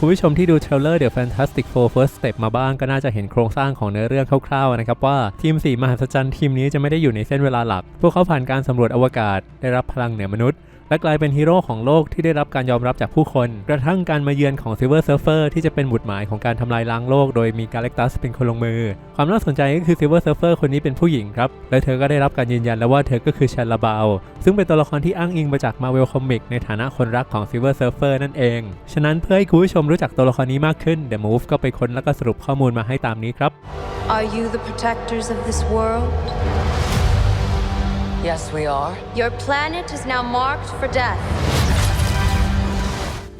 คุณผู้ชมที่ดูเทรลเลอร์ The Fantastic Four First Step มาบ้างก็น่าจะเห็นโครงสร้างของเนื้อเรื่องคร่าวๆนะครับว่าทีมสีมหัศจรรย์ทีมนี้จะไม่ได้อยู่ในเส้นเวลาหลัก พวกเขาผ่านการสำรวจอวกาศได้รับพลังเหนือมนุษย์ และกลายเป็นฮีโร่ของโลกที่ได้รับการยอมรับจากผู้คน กระทั่งการมาเยือนของ Silver Surfer ที่จะเป็นหมุดหมายของการทำลายล้างโลกโดยมีกาแล็กตัสเป็นคนลงมือ ความน่าสนใจก็คือ Silver Surfer คนนี้เป็นผู้หญิงครับ และเธอก็ได้รับการยืนยันแล้วว่าเธอก็คือชาลาบาวซึ่งเป็นตัวละครที่อ้างอิงมาจาก Marvel Comic ในฐานะคนรักของ Silver Surfer นั่นเอง ฉะนั้นเพื่อให้คุณผู้ชมรู้จักตัวละครนี้มากขึ้น The Move ก็ไปค้นแล้วก็สรุปข้อมูลมาให้ตามนี้ครับ Are you the protectors of this world? Yes, we are. Your planet is now marked for death.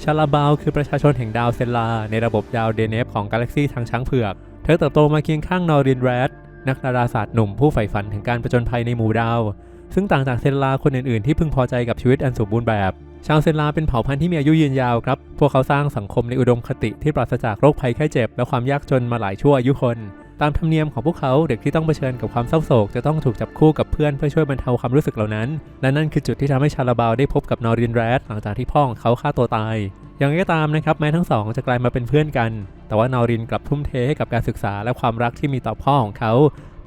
ชาลาบาวคือประชาชนแห่งดาวเซลลา ในระบบดาวเดเนฟของกาแล็กซีทางช้างเผือก เธอเติบโตมาเคียงข้างนอรินแรด นักดาราศาสตร์หนุ่มผู้ใฝ่ฝันถึงการประจนภัยในหมู่ดาว ซึ่งต่างจากเซลลาคนอื่นๆ ที่พึงพอใจกับชีวิตอันสมบูรณ์แบบ ชาวเซลลาเป็นเผ่าพันธุ์ที่มีอายุยืนยาวครับ พวกเขาสร้างสังคมในอุดมคติที่ปราศจากโรคภัยไข้เจ็บ และความยากจนมาหลายชั่วอายุคน ตามธรรมเนียมของพวกเขาเด็กที่ต้องเผชิญกับความเศร้าโศกจะต้องถูกจับคู่กับเพื่อนเพื่อช่วยบรรเทาความรู้สึกเหล่านั้น และนั่นคือจุดที่ทำให้ชาลาบาวได้พบกับนอรินแรดหลังจากที่พ่อของเขาฆ่าตัวตาย อย่างไรก็ตามนะครับแม้ทั้งสองจะกลายมาเป็นเพื่อนกัน แต่ว่านอรินกลับทุ่มเทให้กับการศึกษาและความรักที่มีต่อพ่อของเขา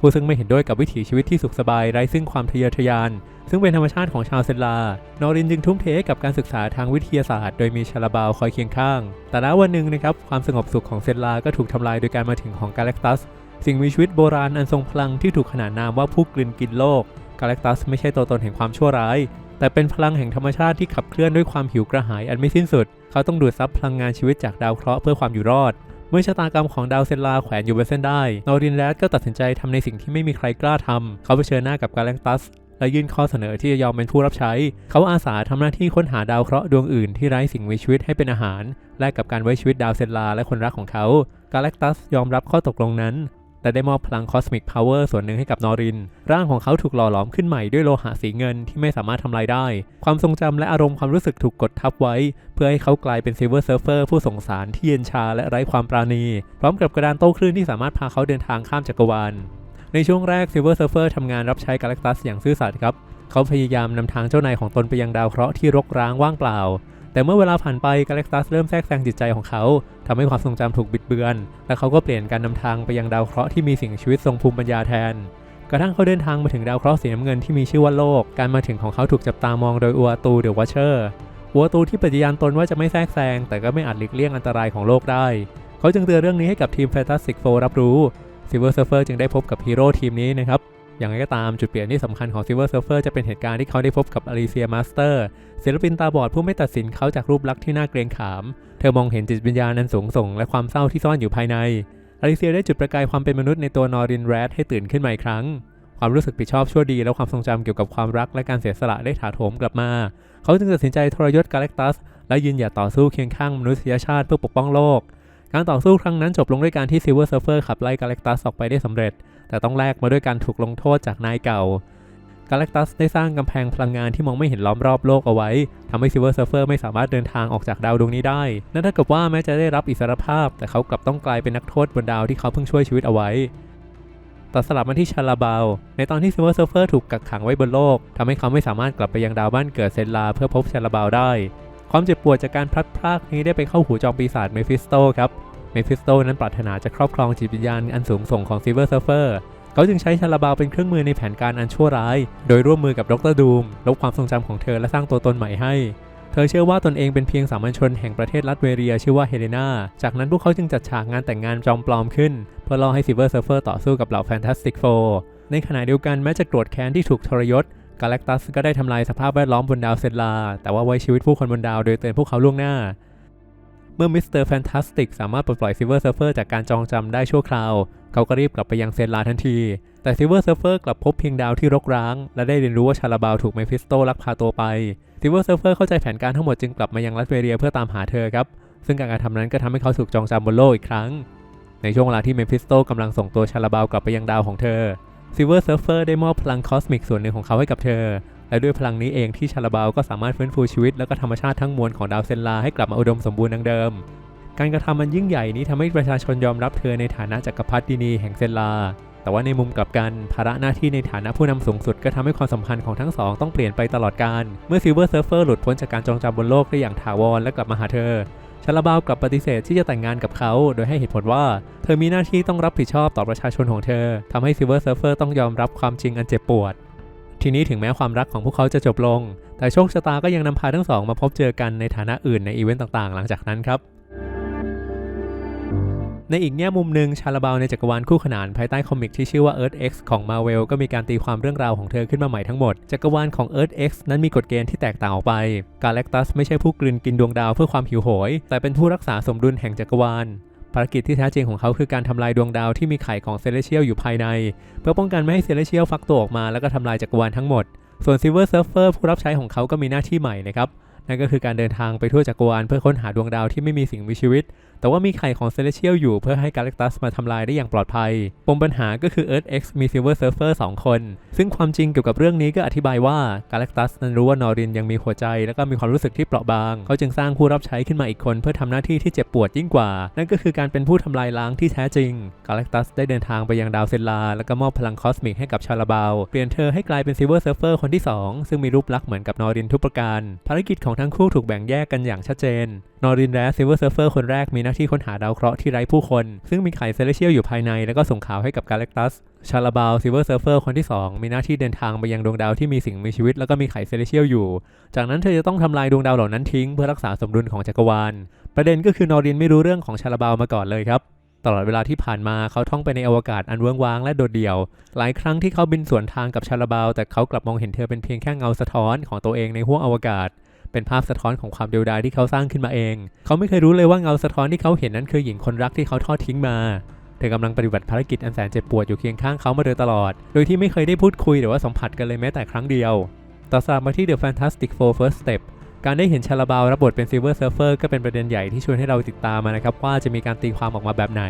ผู้ซึ่งไม่เห็นด้วยกับวิถีชีวิตที่สุขสบายไร้ซึ่งความทะเยอทะยาน ซึ่งเป็นธรรมชาติของชาวเซนลา นอรินจึงทุ่มเทกับการศึกษาทางวิทยาศาสตร์ โดยมีชาลาบาวคอยเคียงข้าง แต่แล้ววันหนึ่งนะครับความสงบสุขของเซนลา ก็ถูกทำลายโดยการมาถึงของกาแล็กตัส สิ่งมีชีวิตโบราณอันทรงพลังที่ถูกขนานนามว่าผู้กลืนกินโลก กาแล็กตัสไม่ใช่ตัวตนแห่งความชั่วร้าย แต่เป็นพลังแห่งธรรมชาติที่ขับเคลื่อนด้วยความหิวกระหายอันไม่สิ้นสุด เขาต้องดูดซับพลังงานชีวิตจากดาวเคราะห์เพื่อความอยู่รอด เมื่อชะตากรรมของดาวเซนลาแขวนอยู่บนเส้นได้นอรินแรดก็ตัดสินใจทำในสิ่งที่ไม่มีใครกล้าทำเขาเผชิญหน้ากับกาแล็กตัสและยื่นข้อเสนอที่จะยอมเป็นผู้รับใช้ เขาอาสาทำหน้าที่ค้นหาดาวเคราะห์ดวงอื่นที่ไร้สิ่งมีชีวิตให้เป็นอาหาร แลกกับการไว้ชีวิตดาวเซนลาและคนรักของเขา กาแล็กตัสยอมรับข้อตกลงนั้น แต่ได้มอบพลังคอสมิกพาวเวอร์ส่วนหนึ่งให้กับนอริน ร่างของเขาถูกหล่อหลอมขึ้นใหม่ด้วยโลหะสีเงินที่ไม่สามารถทำลายได้ ความทรงจำและอารมณ์ความรู้สึกถูกกดทับไว้ เพื่อให้เขากลายเป็นซิลเวอร์เซิร์ฟเฟอร์ผู้สงสารที่เย็นชาและไร้ความปราณี พร้อมกับกระดานโต้คลื่นที่สามารถพาเขาเดินทางข้ามจักรวาล ในช่วงแรกซิลเวอร์เซิร์ฟเฟอร์ทำงานรับใช้กาแล็กตัสอย่างซื่อสัตย์ครับ เขาพยายามนำทางเจ้านายของตนไปยังดาวเคราะห์ที่รกร้างว่างเปล่า แต่เมื่อเวลาผ่านไปกาแล็กตัสเริ่มแทรกแซงจิตใจของเขาทำให้ความทรงจำถูกบิดเบือน และเขาก็เปลี่ยนการนำทางไปยังดาวเคราะห์ที่มีสิ่งชีวิตทรงภูมิปัญญาแทน กระทั่งเขาเดินทางมาถึงดาวเคราะห์สีน้ำเงินที่มีชื่อว่าโลก การมาถึงของเขาถูกจับตามองโดยอัวตูเดอะวอชเชอร์อัวตูที่ปฏิญาณตนว่าจะไม่แทรกแซง แต่ก็ไม่อาจหลีกเลี่ยงอันตรายของโลกได้ เขาจึงเตือนเรื่องนี้ให้กับทีม Fantastic Four รับรู้ Silver Surfer จึงได้พบกับฮีโร่ทีมนี้นะครับ อย่างไรก็ตามจุดเปลี่ยนที่สำคัญของ Silver Surfer จะเป็นเหตุการณ์ที่เขาได้พบกับอลิเซียมาสเตอร์ศิลปินตาบอดผู้ไม่ตัดสินเขาจากรูปลักษณ์ที่น่าเกรงขาม เธอมองเห็นจิตวิญญาณอันสูงส่ง และความเศร้าที่ซ่อนอยู่ภายใน อลิเซียได้จุดประกายความเป็นมนุษย์ในตัวนอรินแรดให้ตื่นขึ้นมาอีกครั้ง ความรู้สึกผิดชอบชั่วดี และความทรงจำเกี่ยวกับความรักและการเสียสละได้ถาโถมกลับมา เขาจึงตัดสินใจทรยศกาแล็กตัส และยืนหยัดต่อสู้เคียงข้างมนุษยชาติเพื่อปกป้องโลก การต่อสู้ครั้งนั้นจบลงด้วยการที่ซิลเวอร์เซิร์ฟเฟอร์ขับไล่กาแล็กตัสออกไปได้สำเร็จ แต่ต้องแลกมาด้วยการถูกลงโทษจากนายเก่ากาแล็กตัสได้สร้างกำแพงพลังงานที่มองไม่เห็นล้อมรอบโลกเอาไว้ทำให้ซิลเวอร์เซิร์ฟเฟอร์ไม่สามารถเดินทางออกจากดาวดวงนี้ได้ นั่นเท่ากับว่าแม้จะได้รับอิสรภาพ แต่เขากลับต้องกลายเป็นนักโทษบนดาวที่เขาเพิ่งช่วยชีวิตเอาไว้ตัดสลับมาที่ชาลาบาวในตอนที่ซิลเวอร์เซิร์ฟเฟอร์ถูกกักขังไว้บนโลกทำให้เขาไม่สามารถกลับไปยังดาวบ้านเกิดเซนลาเพื่อพบชาลาบาวได้ ความเจ็บปวดจากการพลัดพรากนี้ได้ไปเข้าหูจอมปีศาจเมฟิสโตครับเมฟิสโตนั้นปรารถนาจะครอบครองจิตวิญญาณอันสูงส่งของซิเวอร์เซฟเฟอร์เขาจึงใช้ชาลาบาวเป็นเครื่องมือในแผนการอันชั่วร้าย โดยร่วมมือกับดรดูมลบความทรงจำของเธอและสร้างตัวตนใหม่ให้ เธอเชื่อว่าตนเองเป็นเพียงสามัญชนแห่งประเทศลัตเวเรียชื่อว่าเฮเลนาจากนั้นพวกเขาจึงจัดฉากงานแต่งงานจอมปลอมขึ้น เพื่อล่อให้ซิเวอร์เซฟเฟอร์ต่อสู้กับเหล่าแฟนตาสติกโฟในขณะเดียวกันแม้จะโกรธแค้นที่ถูกทรยศ กาแล็กตัสก็ได้ทำลายสภาพแวดล้อมบนดาวเซนลา แต่ว่าไว้ชีวิตผู้คนบนดาวโดยเตือนพวกเขาล่วงหน้า เมื่อมิสเตอร์แฟนตาสติกสามารถปลดปล่อยซิเวอร์เซิร์ฟเฟอร์จากการจองจำได้ชั่วคราว เขาก็รีบกลับไปยังเซนลาทันที แต่ซิเวอร์เซิร์ฟเฟอร์กลับพบเพียงดาวที่รกร้าง และได้เรียนรู้ว่าชาลาบาวถูกเมฟิสโตลักพาตัวไปซิเวอร์เซิร์ฟเฟอร์เข้าใจแผนการทั้งหมดจึงกลับมายังรัสเวเรียเพื่อตามหาเธอครับซึ่งการกระทำนั้นก็ทำให้เขาถูกจองจำบนโลกอีกครั้ง ในช่วงเวลาที่เมฟิสโตกำลังส่งตัวชาลาบาวกลับไปยังดาวของเธอ ซิเวอร์เซิร์ฟเฟอร์ได้มอบพลังคอสมิกส่วนหนึ่งของเขาให้กับเธอ และด้วยพลังนี้เองที่ชาลาบาวก็สามารถฟื้นฟูชีวิตและก็ธรรมชาติทั้งมวลของดาวเซนลาให้กลับมาอุดมสมบูรณ์ดังเดิม การกระทำมันยิ่งใหญ่นี้ทำให้ประชาชนยอมรับเธอในฐานะจักรพรรดินีแห่งเซนลา แต่ว่าในมุมกลับกันภาระหน้าที่ในฐานะผู้นำสูงสุดก็ทำให้ความสัมพันธ์ของทั้งสองต้องเปลี่ยนไปตลอดกาลเมื่อซิลเวอร์เซิร์ฟเฟอร์หลุดพ้นจากการจองจำบนโลกได้อย่างถาวรและกลับมาหาเธอชาลาบาวกลับปฏิเสธที่จะแต่งงานกับเขา โดยให้เหตุผลว่า เธอมีหน้าที่ต้องรับผิดชอบต่อประชาชนของเธอทำให้ซิลเวอร์เซิร์ฟเฟอร์ต้องยอมรับความจริงอันเจ็บปวด ทีนี้ถึงแม้ความรักของพวกเขาจะจบลง แต่โชคชะตาก็ยังนำพาทั้งสองมาพบเจอกันในฐานะอื่นในอีเวนต์ต่างๆ หลังจากนั้นครับ ในอีกแง่มุมหนึ่งชาลาบาวในจักรวาลคู่ขนานภายใต้คอมิกที่ชื่อว่า Earth X ของ Marvel ก็มีการตีความเรื่องราวของเธอขึ้นมาใหม่ทั้งหมด จักรวาลของ Earth X นั้นมีกฎเกณฑ์ที่แตกต่างออกไป กาแล็กตัสไม่ใช่ผู้กลืนกินดวงดาวเพื่อความหิวโหย แต่เป็นผู้รักษาสมดุลแห่งจักรวาลภารกิจที่แท้จริงของเขาคือการทำลายดวงดาวที่มีไข่ของเซเลเชียลอยู่ภายใน เพื่อป้องกันไม่ให้เซเลเชียลฟักตัวออกมาแล้วก็ทำลายจักรวาลทั้งหมด ส่วน Silver Surfer ผู้รับใช้ของเขาก็มีหน้าที่ใหม่นะครับ นั่นก็คือการเดินทางไปทั่วจักรวาลเพื่อค้นหาดวงดาวที่ไม่มีสิ่งมีชีวิต แต่ว่ามีไข่ของเซเลเชียลอยู่เพื่อให้กาแล็กตัสมาทำลายได้อย่างปลอดภัย ปมปัญหาก็คือ Earth X มี Silver Surfer 2 คน ซึ่งความจริงเกี่ยวกับเรื่องนี้ก็อธิบายว่ากาแล็กตัสนั้นรู้ว่านอรินยังมีหัวใจ แล้วก็มีความรู้สึกที่เปราะบาง เขาจึงสร้างผู้รับใช้ขึ้นมาอีกคน เพื่อทำหน้าที่ที่เจ็บปวดยิ่งกว่า นั่นก็คือการเป็นผู้ทำลายล้างที่แท้จริง กาแล็กตัสได้เดินทางไปยังดาวเซลาแล้วก็มอบพลังคอสมิกให้กับชาลาบาวเปลี่ยนเธอให้กลายเป็น Silver Surfer คนที่สองซึ่งมีรูปลักษณ์เหมือนกับนอรินทุกประการ ภารกิจของทั้งคู่ถูกแบ่งแยกกันอย่างชัดเจน นอรินและ Silver Surfer คนแรกมีหน้าที่ค้นหาดาวเคราะห์ที่ไร้ผู้คน ซึ่งมีไข่เซเลเชียลอยู่ภายในแล้วก็ส่งข่าวให้กับกาแล็กตัสชาลาบาว Silver Surfer คนที่ 2 มีหน้าที่เดินทางไปยังดวงดาวที่มีสิ่งมีชีวิตแล้วก็มีไข่เซเลเชียลอยู่ จากนั้นเธอจะต้องทำลายดวงดาวเหล่านั้นทิ้งเพื่อรักษาสมดุลของจักรวาล ประเด็นก็คือนอรินไม่รู้เรื่องของชาลาบาวมาก่อนเลยครับตลอดเวลาที่ผ่านมาเขาท่องไปในอวกาศอันเวิ้งว้างและโดดเดี่ยว หลายครั้งที่เขาบินสวนทางกับชาลาบาว แต่เขากลับมองเห็นเธอเป็นเพียงแค่เงาสะท้อนของตัวเองในห้วงอวกาศ เป็นภาพสะท้อนของความเดียวดายที่เขาสร้างขึ้นมาเอง เขาไม่เคยรู้เลยว่าเงาสะท้อนที่เขาเห็นนั้นคือหญิงคนรักที่เขาทอดทิ้งมา เธอกำลังปฏิบัติภารกิจอันแสนเจ็บปวดอยู่เคียงข้างเขามาโดยตลอด โดยที่ไม่เคยได้พูดคุยหรือว่าสัมผัสกันเลยแม้แต่ครั้งเดียว ต่อสามมาที่ The Fantastic Four First Step การได้เห็นชาลาบาวรับบทเป็น Silver Surfer ก็เป็นประเด็นใหญ่ที่ชวนให้เราติดตามมานะครับว่าจะมีการตีความออกมาแบบไหน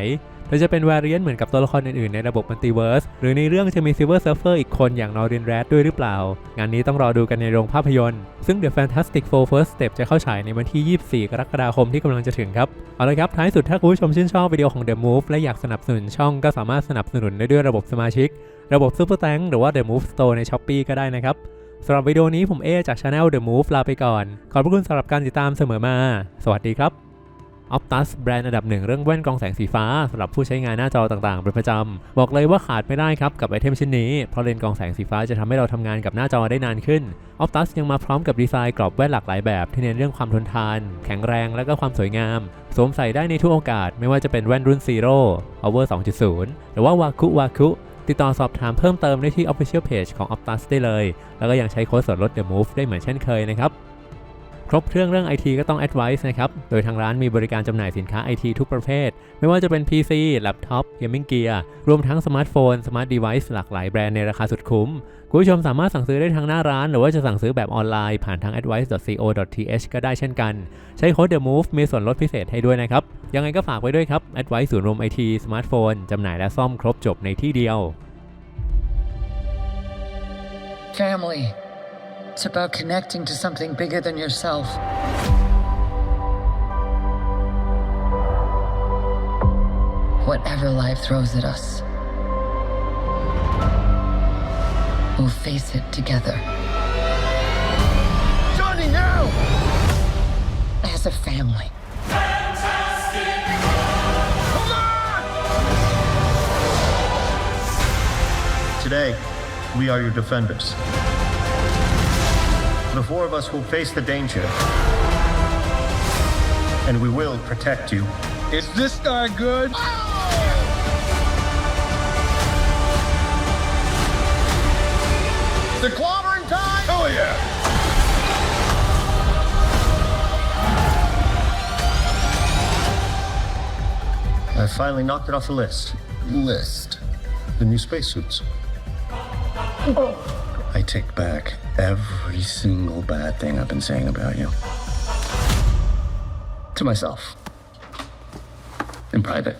หรือจะเป็น variant เหมือนกับตัวละครอื่นๆในระบบมัลติเวิร์สหรือในเรื่องจะมี Silver Surfer อีกคนอย่างนอรินแรดด้วยหรือเปล่า งานนี้ต้องรอดูกันในโรงภาพยนตร์ ซึ่ง The Fantastic Four First Step จะเข้าฉายในวันที่ 24 กรกฎาคมที่กำลังจะถึงครับ เอาละครับ ท้ายสุดถ้าคุณผู้ชมชื่นชอบวิดีโอของ The Move และอยากสนับสนุนช่องก็สามารถสนับสนุนได้ด้วยระบบสมาชิก ระบบ Super t a n k หรือว่า The Move Store ใน Shopee ก็ได้นะครับ สำหรับวิดีโอนี้ผมเอจาก Channel The Move ลาไปก่อน ขอบพระคุณสำหรับการติดตามเสมอมา สวัสดีครับ Optus แบรนด์อันดับหนึ่งเรื่องแว่นกรองแสงสีฟ้าสำหรับผู้ใช้งานหน้าจอต่างๆเป็นประจำ บอกเลยว่าขาดไม่ได้ครับกับไอเทมชิ้นนี้ เพราะเลนส์กรองแสงสีฟ้าจะทำให้เราทำงานกับหน้าจอได้นานขึ้น Optus ยังมาพร้อมกับดีไซน์กรอบแว่นหลากหลายแบบ ที่เน้นเรื่องความทนทาน แข็งแรงและก็ความสวยงาม สวมใส่ได้ในทุกโอกาส ไม่ว่าจะเป็นแว่นรุ่น Zero Power 2.0 หรือว่า Waku Waku ติดต่อสอบถามเพิ่มเติมได้ที่ Official Page ของ Optus ได้เลย แล้วก็ยังใช้โค้ดส่วนลด The Move ได้เหมือนเช่นเคยนะครับ ครบเครื่องเรื่อง IT ก็ต้อง Advice นะครับ โดยทางร้านมีบริการจำหน่ายสินค้า IT ทุกประเภท ไม่ว่าจะเป็น PC แล็ปท็อป Gaming Gear รวมทั้งสมาร์ทโฟน สมาร์ทเดเวิ์หลากหลายแบรนด์ในราคาสุดคุ้ม คุณผู้ชมสามารถสั่งซื้อได้ทางหน้าร้าน หรือว่าจะสั่งซื้อแบบออนไลน์ผ่านทาง advice.co.th ก็ได้เช่นกัน ใช้โค้ด The Move มีส่วนลดพิเศษให้ด้วยนะครับ ยังไงก็ฝากไว้ด้วยครับ Advice ศูนย์รวม IT สมาร์ทโฟนจำหน่ายและซ่อมครบจบในที่เดียว Family. It's about connecting to something bigger than yourself. Whatever life throws at us, we'll face it together. Johnny, now! As a family. Today, we are your defenders. The four of us will face the danger. And we will protect you. Is this guy good? The clobbering time? Oh, yeah! I finally knocked it off the list. List? The new spacesuits. I take back every single bad thing I've been saying about you. To myself. In private.